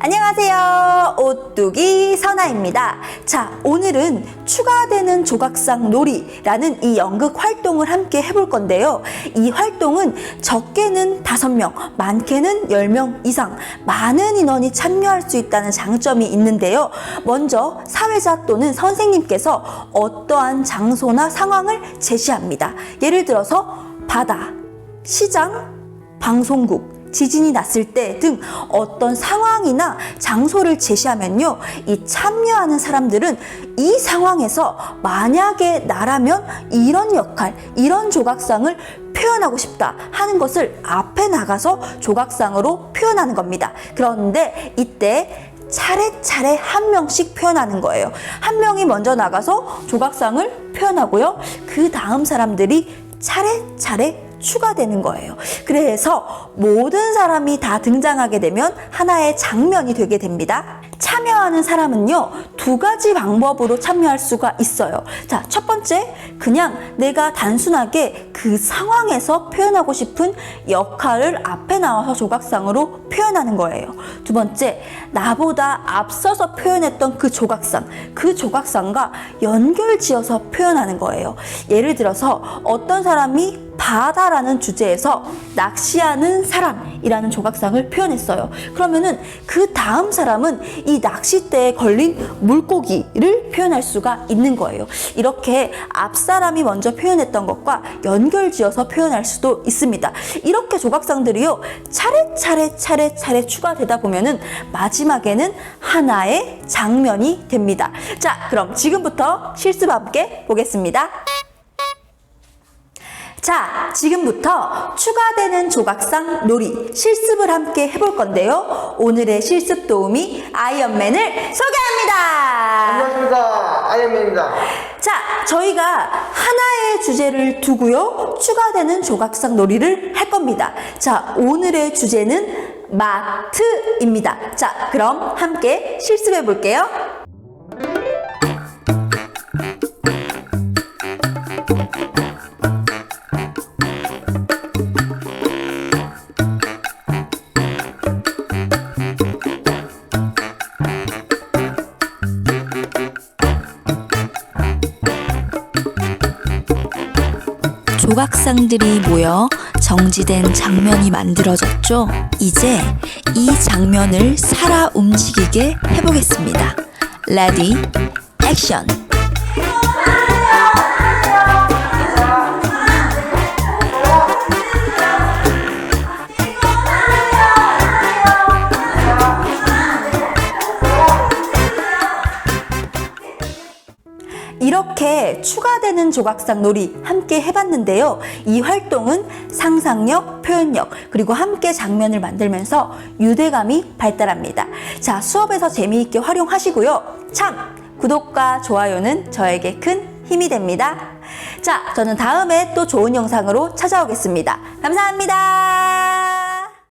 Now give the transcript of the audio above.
안녕하세요. 오뚜기 선아입니다. 자, 오늘은 추가되는 조각상 놀이라는 이 연극 활동을 함께 해볼 건데요. 이 활동은 적게는 5명, 많게는 10명 이상 많은 인원이 참여할 수 있다는 장점이 있는데요. 먼저 사회자 또는 선생님께서 어떠한 장소나 상황을 제시합니다. 예를 들어서 바다, 시장, 방송국, 지진이 났을 때 등 어떤 상황이나 장소를 제시하면요. 이 참여하는 사람들은 이 상황에서 만약에 나라면 이런 역할, 이런 조각상을 표현하고 싶다 하는 것을 앞에 나가서 조각상으로 표현하는 겁니다. 그런데 이때 차례차례 한 명씩 표현하는 거예요. 한 명이 먼저 나가서 조각상을 표현하고요. 그 다음 사람들이 차례차례 추가되는 거예요. 그래서 모든 사람이 다 등장하게 되면 하나의 장면이 되게 됩니다. 참여하는 사람은요, 두 가지 방법으로 참여할 수가 있어요. 자, 첫 번째, 그냥 내가 단순하게 그 상황에서 표현하고 싶은 역할을 앞에 나와서 조각상으로 표현하는 거예요. 두 번째, 나보다 앞서서 표현했던 그 조각상, 그 조각상과 연결 지어서 표현하는 거예요. 예를 들어서 어떤 사람이 바다라는 주제에서 낚시하는 사람이라는 조각상을 표현했어요. 그러면은 그 다음 사람은 이 낚싯대에 걸린 물고기를 표현할 수가 있는 거예요. 이렇게 앞 사람이 먼저 표현했던 것과 연결 지어서 표현할 수도 있습니다. 이렇게 조각상들이요. 차례차례 차례차례 추가되다 보면은 마지막에는 하나의 장면이 됩니다. 자, 그럼 지금부터 실습 함께 보겠습니다. 자, 지금부터 추가되는 조각상 놀이 실습을 함께 해볼 건데요. 오늘의 실습 도우미 아이언맨을 소개합니다. 안녕하십니까 아이언맨입니다 자, 저희가 하나의 주제를 두고요. 추가되는 조각상 놀이를 할 겁니다. 자, 오늘의 주제는 마트입니다. 자, 그럼 함께 실습해 볼게요. 조각상들이 모여 정지된 장면이 만들어졌죠. 이제 이 장면을 살아 움직이게 해보겠습니다. 레디, 액션! 이렇게 추가되는 조각상 놀이 함께 해봤는데요. 이 활동은 상상력, 표현력, 그리고 함께 장면을 만들면서 유대감이 발달합니다. 자, 수업에서 재미있게 활용하시고요. 참! 구독과 좋아요는 저에게 큰 힘이 됩니다. 자, 저는 다음에 또 좋은 영상으로 찾아오겠습니다. 감사합니다.